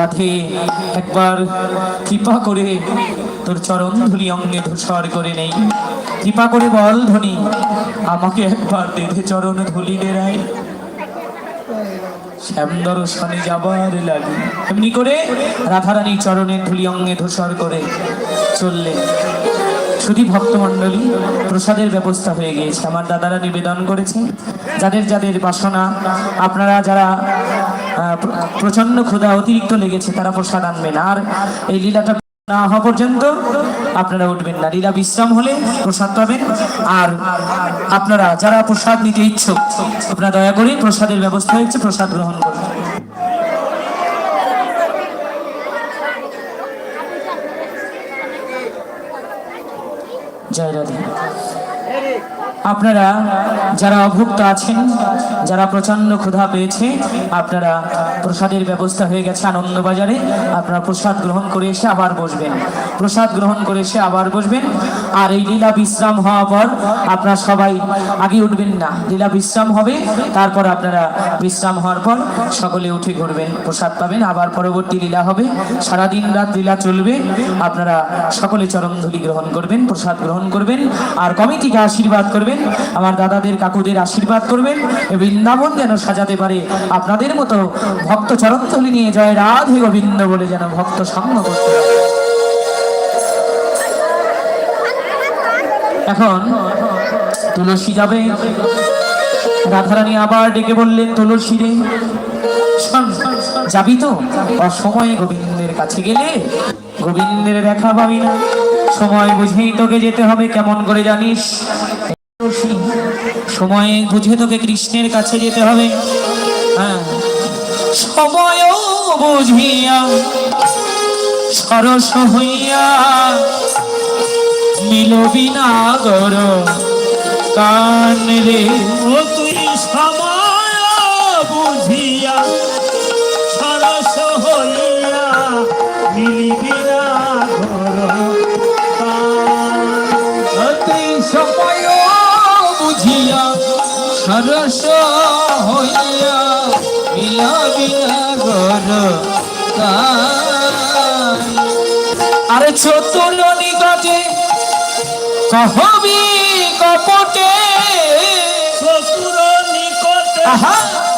রাধে, একবার কৃপা করে তোর চরণ ধুলি অঙ্গে ধূসর করে নেই। কৃপা করে বল ধনী, আমাকে একবার দেধে চরণ ধুলি দেরাই শ্যাম দর্শনে যাবার লাগে। এমনি করে রাধারানী চরণের ধুলি অঙ্গে ধূসর করে চললেন শুধু ভক্তমণ্ডলী, প্রসাদের ব্যবস্থা হয়ে গিয়েছে। আমার দাদারা নিবেদন করেছে, যাদের যাদের বাসনা, আপনারা যারা প্রচণ্ড ক্ষুধা, অতিরিক্ত লেগেছে, তারা প্রসাদ আনবেন। আর এই লীলাটা না হওয়া পর্যন্ত আপনারা উঠবেন না। লীলা বিশ্রাম হলে প্রসাদ পাবেন। আর আপনারা যারা প্রসাদ নিতে ইচ্ছুক, আপনারা দয়া করে প্রসাদের ব্যবস্থা হয়েছে, প্রসাদ গ্রহণ করুন। জয় রাধে। আপনারা যারা অভুক্ত আছেন, যারা প্রচণ্ড ক্ষুধা পেয়েছে, আপনারা প্রসাদের ব্যবস্থা হয়ে গেছে আনন্দবাজারে। আপনারা প্রসাদ গ্রহণ করে এসে আবার বসবেন। প্রসাদ গ্রহণ করে সে আবার বসবেন। আর এই লীলা বিশ্রাম হওয়ার পর আপনারা সবাই আগে উঠবেন না। লীলা বিশ্রাম হবে, তারপর আপনারা বিশ্রাম হওয়ার পর সকলে উঠে ঘুরবেন, প্রসাদ পাবেন। আবার পরবর্তী লীলা হবে, সারাদিন রাত লীলা চলবে। আপনারা সকলে চরমধুলি গ্রহণ করবেন, প্রসাদ গ্রহণ করবেন। আর কমিটিকে আশীর্বাদ করবেন, আমার দাদাদের, কাকুদের আশীর্বাদ করবেন। বৃন্দাবন যেন সাজাতে পারে আপনাদের মতো ভক্ত চরণধুলি নিয়ে জয় রাধে গোবিন্দ বলে যেন ভক্ত সঙ্গ করতে পারে। এখন তুলসী যাবে। রাধারানী আবার ডেকে বললেন, তুলসী রে যাবি তো? অসময়ে গোবিন্দের কাছে গেলে গোবিন্দের দেখা পাবি না। সময় বুঝেই তোকে যেতে হবে, কেমন করে জানিস? সময় বুঝে তোকে কৃষ্ণের কাছে যেতে হবে। হ্যাঁ সময় বুঝিয়া সরস হইয়া মিলবি না গর। কান রে, ও তুই সময় বুঝিয়া, সরস হইয়া মিলিবি না ঘর। অতি সময় বুঝিয়া, সরস হইয়া মিলবি না কান। আরে চতুর নিকটে কহবি কপটে শ্বশুর নিকটে।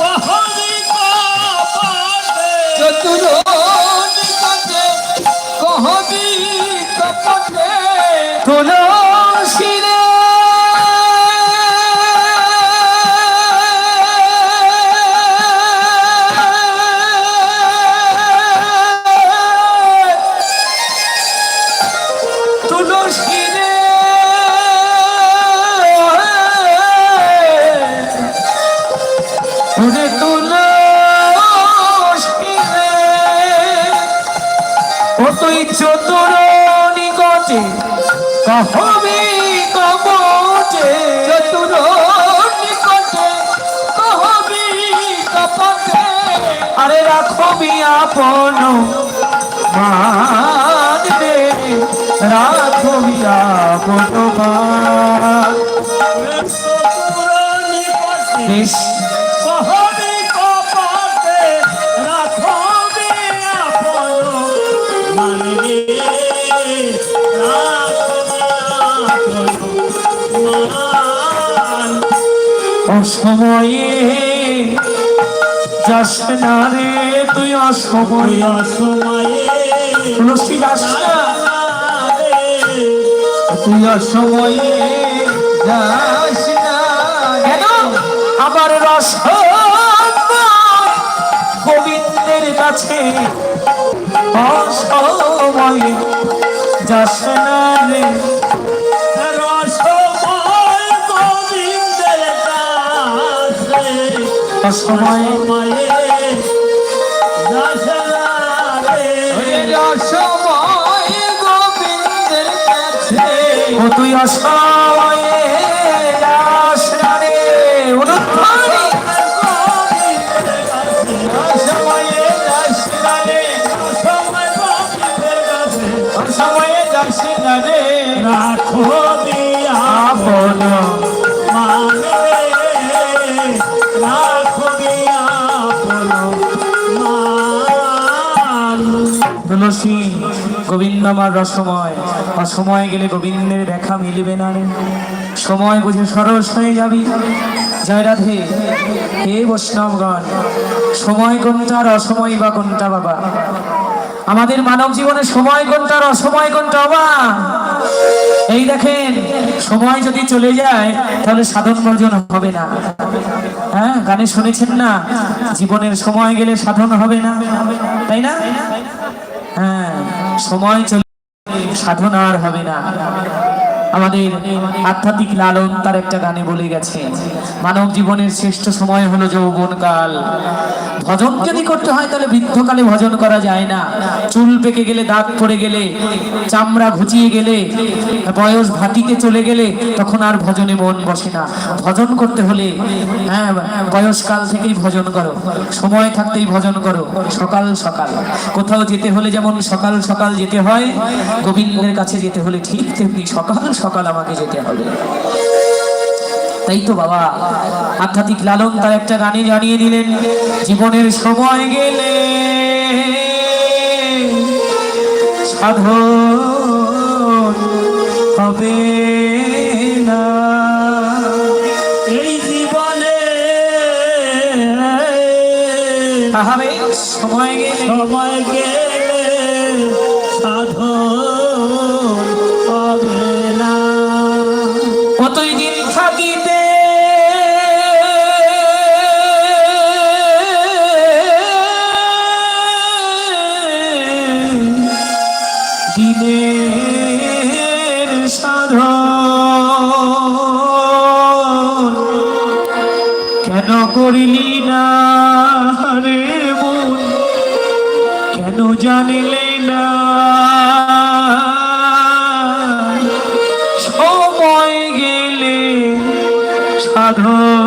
কহবি কপটে চতুর নিকটে কহবি কপটে তুই চতুর নিকটে কহবি কবটে চতুর নিকটে কহবি কপটে। আরে রাখবি আপন মান রে। রাখবি আপন মান। শ্বশুর অসময়ে। যাস না রে তুই অসময়ে। সময়ে তুলসী যাস না তুই অসময়ে। যাস না আমার রস গোবিন্দের কাছে অসময়ে। যাস না রে সময়ে ও তুই অসময়ে যাস আমার রসময় অসময় গেলে গোবিন্দের দেখা মিলবে না রে। সময় বুঝে সরস হয়ে যাবি। জয় রাধে। হে বৈষ্ণবগণ, সময় কোনটা অসময় বা কোনটা বাবা? আমাদের মানব জীবনে সময় কোনটা অসময় কোনটা বাবা? এই দেখেন, সময় যদি চলে যায়, তাহলে সাধন ভজন হবে না। হ্যাঁ গানে শুনেছেন না? জীবনের সময় গেলে সাধন হবে না। তাই না? হ্যাঁ। সময় চলে সাধনার হবে না। আমাদের আধ্যাত্মিক লালন তার একটা গানে বলে গেছে। মানব জীবনের শ্রেষ্ঠ সময় হলো যৌবনকাল। ভজন যদি করতে হয় তাহলে বৃদ্ধকালে ভজন করা যায় না। চুল পেকে গেলে দাঁত পড়ে গেলে, চামড়া ঘুচিয়ে গেলে, বয়স ভাতিতে চলে গেলে তখন আর ভজনে মন বসে না। ভজন করতে হলে হ্যাঁ বয়সকাল থেকেই ভজন করো। সময় থাকতেই ভজন করো, সকাল সকাল। কোথাও যেতে হলে যেমন সকাল সকাল যেতে হয়, গোবিন্দের কাছে যেতে হলে ঠিক তেমনি সকাল সকাল আমাকে যেতে হবে। তাই তো বাবা আধ্যাত্মিক লালন তার একটা গানে জানিয়ে দিলেন জীবনের সময় গেলে সাধন হবে না। এই জীবনে সময় গেলে সময় গেলে জানিলে না। সময় গেলে সাধন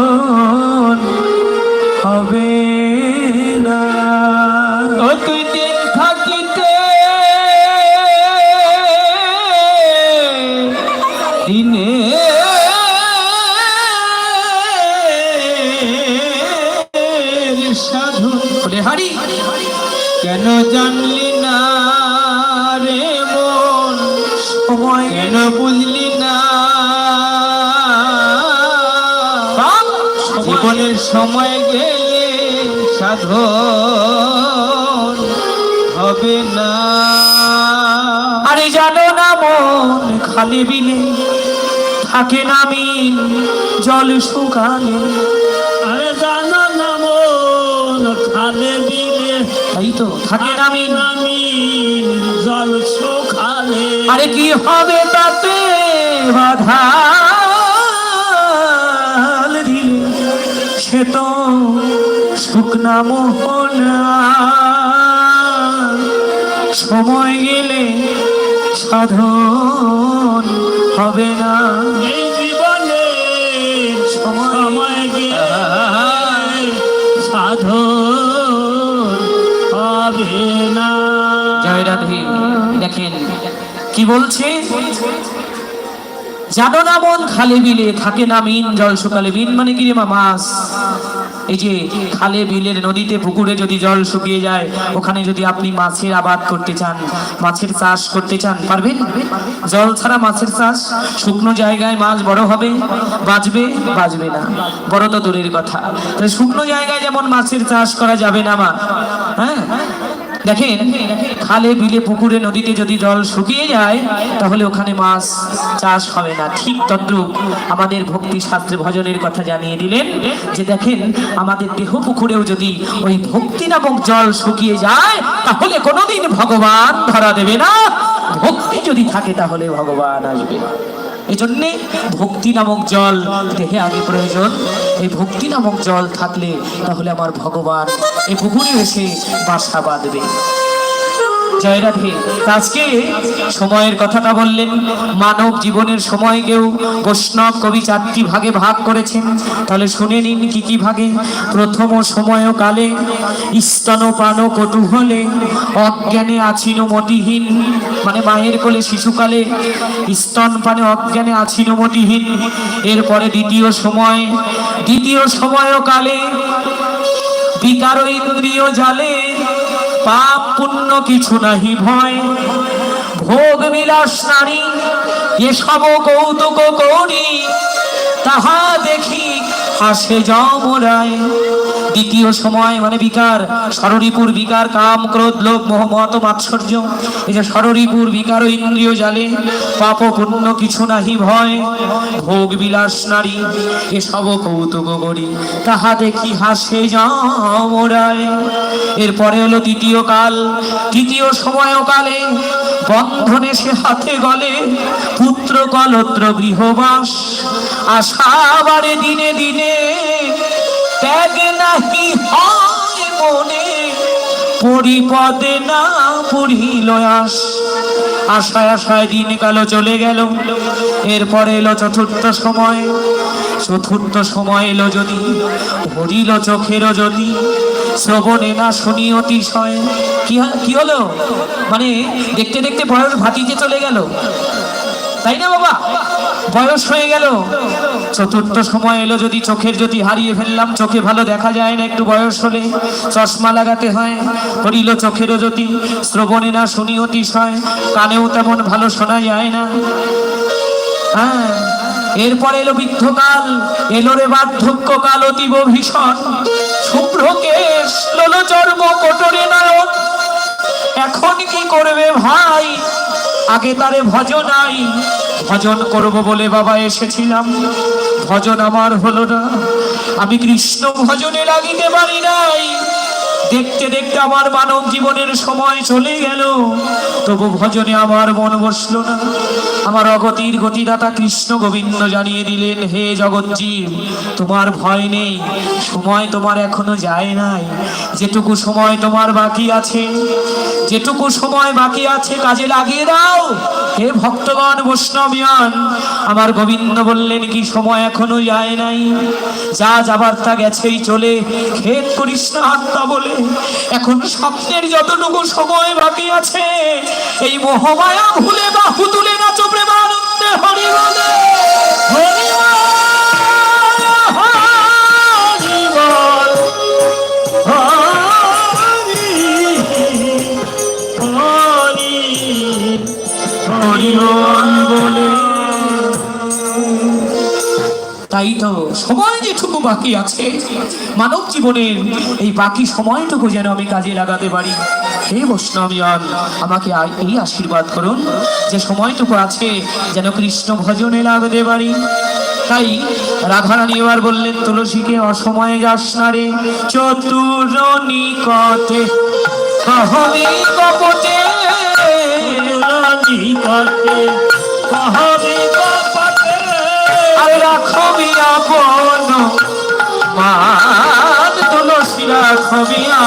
সময় গেলে সাধন হবে না। আরে জানো না মন খালি বিলে থাকে নামি জল শুকালে। আরে জানো না মন খালে বিলে তাই তো থাকে নামি নামি জল শুকালে। আরে কি হবে তাতে বাধা? সে তো শুকনা মোহনা সময় গেলে সাধন হবে না। জীবনে সময় গেলে সাধন হবে না। জয় রাধে দেখেন কি বলছে? জানো না মন খালে বিলে, থাকে না মিন জল শুকালে মিন মানে কি রে মা মাছ এই যে খালে বিলের নদীতে, পুকুরে যদি জল শুকিয়ে যায়, ওখানে যদি আপনি মাছের আবাদ করতে চান, মাছের চাষ করতে চান, পারবেন? জল ছাড়া মাছের চাষ শুকনো জায়গায় মাছ বড় হবে, বাঁচবে বাঁচবে না। বড় তো দূরের কথা। শুকনো জায়গায় যেমন মাছের চাষ করা যাবে না, মা। হ্যাঁ? দেখেন, খালে, বিলে, পুকুরে, নদীতে যদি জল শুকিয়ে যায়, তাহলে ওখানে মাছ চাষ হবে না। ঠিক তদ্রুপ আমাদের ভক্তি শাস্ত্রে ভজনের কথা জানিয়ে দিলেন যে দেখেন, আমাদের দেহ পুকুরেও যদি ওই ভক্তি নামক জল শুকিয়ে যায়, তাহলে কোনোদিন ভগবান ধরা দেবে না। ভক্তি যদি থাকে, তাহলে ভগবান আসবে এই জন্যে ভক্তি নামক জল দেহে আগে প্রয়োজন। এই ভক্তি নামক জল থাকলে তাহলে আমার ভগবান এই পুকুরে এসে বাসা বাঁধবে। আজকে সময়ের কথাটা বললেন, মানব জীবনের সময়কেও বৈষ্ণব কবি চারটি ভাগে ভাগ করেছেন। তাহলে শুনে নিন কি কি ভাগে। প্রথম সময় কালে স্তন পান কটুহলে অজ্ঞানে আছিন মতিহীন মানে মায়ের কোলে শিশুকালে স্তন পানে অজ্ঞানে আছিন মতিহীন। এরপরে দ্বিতীয় সময় দ্বিতীয় সময় কালে বিকার ইন্দ্রিয় জালে পাপ পুণ্য কিছু নাহি ভয়। ভোগ বিলাস নারী, এসব কৌতুক করি, তাহা দেখি হাসে যমরায় দ্বিতীয় সময় মানে বিকার সররিপুর বিকার, কাম, ক্রোধ, লোভ, মোহ, মত, মাৎসর্য। এই যে সররিপুর বিকার ও ইন্দ্রিয় জালে, পাপ পুণ্য কিছু নাহি ভয়। ভোগ বিলাস নারী এসব কৌতুক করি। তাহা দেখি হাসে যমরায়। এরপরে হলো দ্বিতীয় কাল। তৃতীয় সময় কালে, বন্ধনে সে হাতে গলে, পুত্র কলত্র গৃহবাস। আশাবারে দিনে দিনে। ত্যাগ নাহি হয় মনে, পরিপদে না পড়িল আস। আশায় আশায় দিন কালো চলে গেল। এরপরে এলো চতুর্থ সময়। চতুর্থ সময় এলো যদি, ভরিল চোখেরও যদি। শ্রবণে না শুনি অতিশয়। কি কি হলো? মানে দেখতে দেখতে বয়স ভাতিতে চলে গেল। তাই না বাবা? বয়স হয়ে গেল। চতুর্থ সময় এলো যদি চোখের যদি হারিয়ে ফেললাম, চোখে ভালো দেখা যায় না, একটু বয়স হলে চশমা লাগাতে হয়। করিল চোখেরও যদি শ্রবণে না শুনি অতিশয়, কানেও তেমন ভালো শোনা যায় না। হ্যাঁ এরপরে এলো বৃদ্ধকাল, এলো রে বার্ধক্যকাল অতীব ভীষণ। শুভ্র কেশ লোলো চর্ম কোটরে নয়ন এখন কি করবে ভাই? আগে তারে ভজনাই। ভজন করব বলে বাবা এসেছিলাম। ভজন আমার হলো না। আমি কৃষ্ণ ভজনে লাগিতে পারি নাই। দেখতে দেখতে আমার মানব জীবনের সময় চলে গেল। তবু ভজনে আমার মন বসল না। আমার অগতির গতিদাতা কৃষ্ণ গোবিন্দ জানিয়ে দিলেন, হে জগজ্জীব তোমার ভয় নেই। সময় তোমার এখনও যায় নাই। যেটুকু সময় তোমার বাকি আছে যেটুকু সময় বাকি আছে, কাজে লাগিয়ে দাও। হে ভক্তগণ বৈষ্ণবিয়ান, আমার গোবিন্দ বললেন, কি সময় এখনও যায় নাই? যা যাবার তা গেছেই চলে। খেত করিস না আত্মা বলে, এখন স্বপ্নের যতটুকু সময় বাকি আছে, এই মোহমায়া ভুলে বাহু তুলে নাচো প্রেমানন্দে হরি বলে তাই তো সময় যেটুকু বাকি আছে। মানব জীবনের এই বাকি সময়টুকু যেন আমি কাজে লাগাতে পারি। হে বৈষ্ণবিয়ান, আমাকে এই আশীর্বাদ করুন যে সময়টুকু আছে যেন কৃষ্ণ ভজনে লাগাতে পারি। তাই রাধারানী এবার বললেন, তুলসীকে অসময়ে যাস না রে চতুর নিকটে কহবে কপটে নিকটে কহবে আল্লাহ খবিয়া বনু মান তুলসিয়া খবিয়া